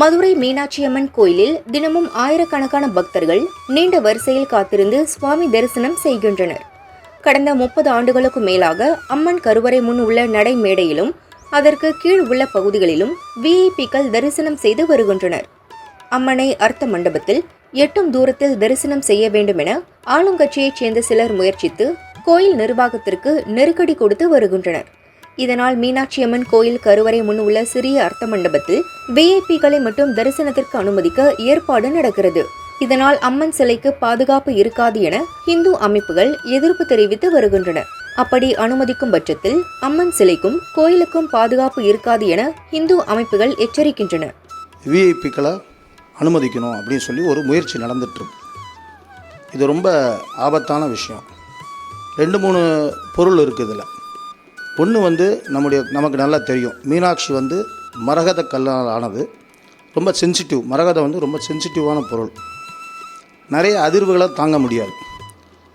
மதுரை மீனாட்சியம்மன் கோயிலில் தினமும் ஆயிரக்கணக்கான பக்தர்கள் நீண்ட வரிசையில் காத்திருந்து சுவாமி தரிசனம் செய்கின்றனர். கடந்த முப்பது ஆண்டுகளுக்கு மேலாக அம்மன் கருவறை முன் உள்ள நடை மேடையிலும் அதற்கு கீழ் உள்ள பகுதிகளிலும் விஐபிக்கள் தரிசனம் செய்து வருகின்றனர். அம்மனை அர்த்த மண்டபத்தில் எட்டும் தூரத்தில் தரிசனம் செய்ய வேண்டும் என ஆளுங்கட்சியைச் சேர்ந்த சிலர் முயற்சித்து கோயில் நிர்வாகத்திற்கு நெருக்கடி கொடுத்து வருகின்றனர். இதனால் மீனாட்சியம்மன் கோயில் கருவறை முன் உள்ள சிறிய அர்த்த மண்டபத்தில் விஐபிகளை மட்டும் தரிசனத்திற்கு அனுமதிக்க ஏற்பாடு நடக்கிறது. இதனால் அம்மன் சிலைக்கு பாதுகாப்பு இருக்காது என இந்து அமைப்புகள் எதிர்ப்பு தெரிவித்து வருகின்றன. அப்படி அனுமதிக்கும் பட்சத்தில் அம்மன் சிலைக்கும் கோயிலுக்கும் பாதுகாப்பு இருக்காது என இந்து அமைப்புகள் எச்சரிக்கின்றன. விஐபிக்களை அனுமதிக்கணும் அப்படின்னு சொல்லி ஒரு முயற்சி நடந்துட்டுருக்கு. இது ரொம்ப ஆபத்தான விஷயம். ரெண்டு மூணு பொருள் இருக்குது இதில். பொண்ணு வந்து நம்முடைய நமக்கு நல்லா தெரியும். மீனாட்சி வந்து மரகத கல்லால் ஆனது. ரொம்ப சென்சிட்டிவ் மரகதம் வந்து ரொம்ப சென்சிட்டிவான பொருள். நிறைய அதிர்வுகளை தாங்க முடியாது.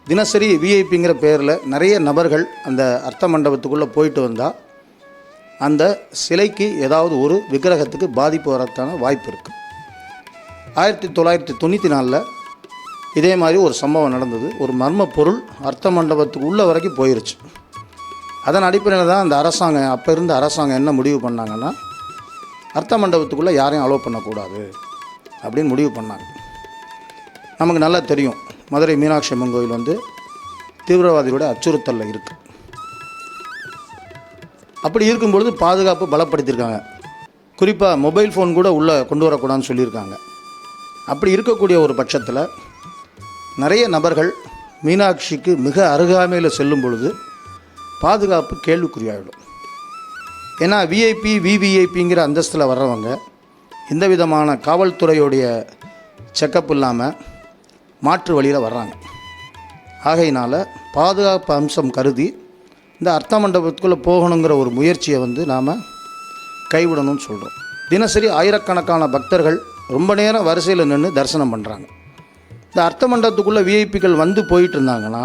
தினசரி விஐபிங்கிற பேரில் நிறைய நபர்கள் அந்த அர்த்த மண்டபத்துக்குள்ளே போயிட்டு வந்தால் அந்த சிலைக்கு ஏதாவது ஒரு விக்கிரகத்துக்கு பாதிப்பு வரத்தான வாய்ப்பு இருக்குது ஆயிரத்தி தொள்ளாயிரத்தி தொண்ணூற்றி நாலில் இதே மாதிரி ஒரு சம்பவம் நடந்தது. ஒரு மர்ம பொருள் அர்த்த மண்டபத்துக்கு உள்ள வரைக்கும் போயிருச்சு. அதன் அடிப்படையில் தான் அந்த அரசாங்கம் அப்போ இருந்த அரசாங்கம் என்ன முடிவு பண்ணாங்கன்னா அர்த்த மண்டபத்துக்குள்ளே யாரையும் அலோவ் பண்ணக்கூடாது அப்படின்னு முடிவு பண்ணாங்க. நமக்கு நல்லா தெரியும் மதுரை மீனாட்சி அம்மன் கோயில் வந்து தீவிரவாதிகளுடைய அச்சுறுத்தலில் இருக்குது அப்படி இருக்கும்பொழுது பாதுகாப்பு பலப்படுத்தியிருக்காங்க. குறிப்பாக மொபைல் ஃபோன் கூட உள்ளே கொண்டு வரக்கூடாதுன்னு சொல்லியிருக்காங்க. அப்படி இருக்கக்கூடிய ஒரு பட்சத்தில் நிறைய நபர்கள் மீனாட்சிக்கு மிக அருகாமையில் செல்லும் பொழுது பாதுகாப்பு கேள்விக்குறியாகிடும் ஏன்னா விஐபி விவிஐபிங்கிற அந்தஸ்தில் வர்றவங்க எந்த விதமான காவல்துறையுடைய செக்கப் இல்லாமல் மாற்று வழியில் வர்றாங்க. ஆகையினால் பாதுகாப்பு அம்சம் கருதி இந்த அர்த்த மண்டபத்துக்குள்ளே போகணுங்கிற ஒரு முயற்சியை வந்து நாம் கைவிடணும்னு சொல்கிறோம் தினசரி ஆயிரக்கணக்கான பக்தர்கள் ரொம்ப நேரம் வரிசையில் நின்று தரிசனம் பண்ணுறாங்க இந்த அர்த்த மண்டபத்துக்குள்ளே விஐபிகள் வந்து போயிட்டு இருந்தாங்கன்னா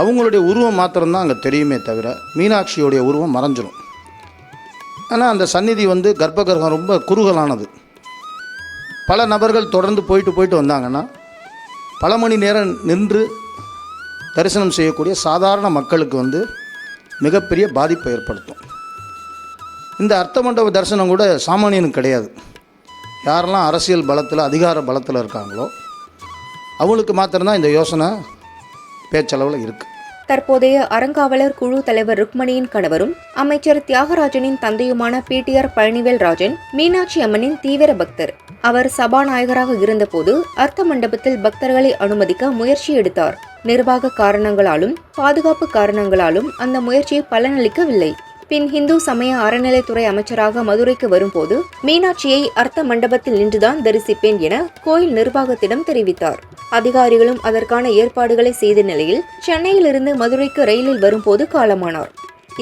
அவங்களுடைய உருவம் மாத்திரம்தான் அங்கே தெரியுமே தவிர மீனாட்சியோடைய உருவம் மறைஞ்சிரும். ஆனால் அந்த சந்நிதி வந்து கர்ப்பகிரகம் ரொம்ப குறுகலானது. பல நபர்கள் தொடர்ந்து போயிட்டு போயிட்டு வந்தாங்கன்னா பல மணி நேரம் நின்று தரிசனம் செய்யக்கூடிய சாதாரண மக்களுக்கு வந்து மிகப்பெரிய பாதிப்பை ஏற்படுத்தும். இந்த அர்த்த மண்டப தரிசனம் கூட சாமானியனுக்கு கிடையாது. யாரெல்லாம் அரசியல் பலத்தில் அதிகார பலத்தில் இருக்காங்களோ அவங்களுக்கு மாத்திரம்தான் இந்த யோசனை பேச்சளவில் இருக்குது தற்போதைய அறங்காவலர் குழு தலைவர் ருக்மணியின் கணவரும் அமைச்சர் தியாகராஜனின் தந்தையுமான பிடிஆர் பழனிவேல் ராஜன் மீனாட்சி அம்மனின் தீவிர பக்தர். அவர் சபாநாயகராக இருந்தபோது அர்த்த மண்டபத்தில் பக்தர்களை அனுமதிக்க முயற்சி எடுத்தார். நிர்வாக காரணங்களாலும் பாதுகாப்பு காரணங்களாலும் அந்த முயற்சி பலனளிக்கவில்லை. பின் இந்து சமய அறநிலைத்துறை அமைச்சராக மதுரைக்கு வரும்போது மீனாட்சியை அர்த்த மண்டபத்தில் நின்றுதான் தரிசிப்பேன் என கோயில் நிர்வாகத்திடம் தெரிவித்தார். அதிகாரிகளும் அதற்கான ஏற்பாடுகளை செய்த நிலையில் சென்னையிலிருந்து மதுரைக்கு ரயிலில் வரும்போது காலமானார்.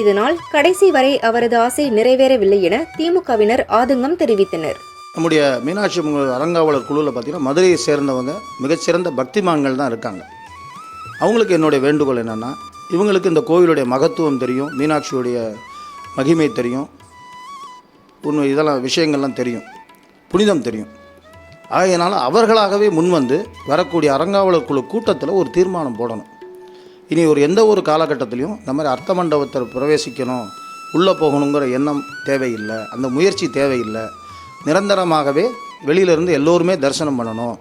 இதனால் கடைசி வரை அவரது ஆசை நிறைவேறவில்லை என திமுகவினர் ஆதங்கம் தெரிவித்தனர். நம்முடைய மீனாட்சி அம்மன் அறங்காவலர் குழுவில் பார்த்தீங்கன்னா மதுரையை சேர்ந்தவங்க மிகச்சிறந்த பக்திமான்கள் தான் இருக்காங்க. அவங்களுக்கு என்னுடைய வேண்டுகோள் என்னென்னா இவங்களுக்கு இந்த கோவிலுடைய மகத்துவம் தெரியும் மீனாட்சியுடைய மகிமை தெரியும் இன்னும் இதெல்லாம் விஷயங்கள்லாம் தெரியும் புனிதம் தெரியும். ஆகையினால் அவர்களாகவே முன்வந்து வரக்கூடிய அறங்காவலர் குழு கூட்டத்தில் ஒரு தீர்மானம் போடணும். இனி ஒரு எந்த ஒரு காலகட்டத்திலையும் இந்த மாதிரி அர்த்த மண்டபத்தில் பிரவேசிக்கணும் உள்ளே போகணுங்கிற எண்ணம் தேவையில்லை அந்த முயற்சி தேவையில்லை. நிரந்தரமாகவே வெளியிலேருந்து எல்லோருமே தரிசனம் பண்ணணும்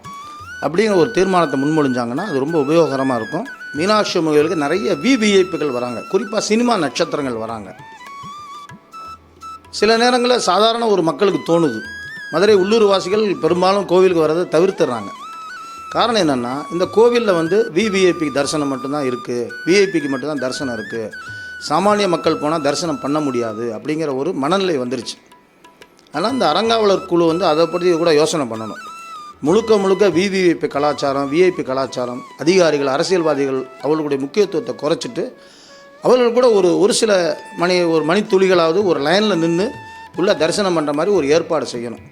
அப்படிங்கிற ஒரு தீர்மானத்தை முன்மொழிஞ்சாங்கன்னா அது ரொம்ப உபயோகரமாக இருக்கும். மீனாட்சி அம்மன் நிறைய விவிஐப்புகள் வராங்க. குறிப்பாக சினிமா நட்சத்திரங்கள் வராங்க. சில நேரங்களில் சாதாரண ஒரு மக்களுக்கு தோணுது. மதுரை உள்ளூர் வாசிகள் பெரும்பாலும் கோவிலுக்கு வரதை தவிர்த்துடுறாங்க காரணம் என்னென்னா இந்த கோவிலில் வந்து விவிஐபி தரிசனம் மட்டும்தான் இருக்குது விஐபிக்கு மட்டும்தான் தரிசனம் இருக்குது சாமானிய மக்கள் போனால் தரிசனம் பண்ண முடியாது அப்படிங்கிற ஒரு மனநிலை வந்துருச்சு. அதனால் இந்த அறங்காவலர் குழு வந்து அதை பற்றி கூட யோசனை பண்ணணும். முழுக்க முழுக்க விவிஐபி கலாச்சாரம் விஐபி கலாச்சாரம் அதிகாரிகள் அரசியல்வாதிகள் அவர்களுடைய முக்கியத்துவத்தை குறைச்சிட்டு அவர்கள் கூட ஒரு ஒரு சில மணி ஒரு மணித்துளிகளாவது ஒரு லைனில் நின்று உள்ள தரிசனம் பண்ணுற மாதிரி ஒரு ஏற்பாடு செய்யணும்.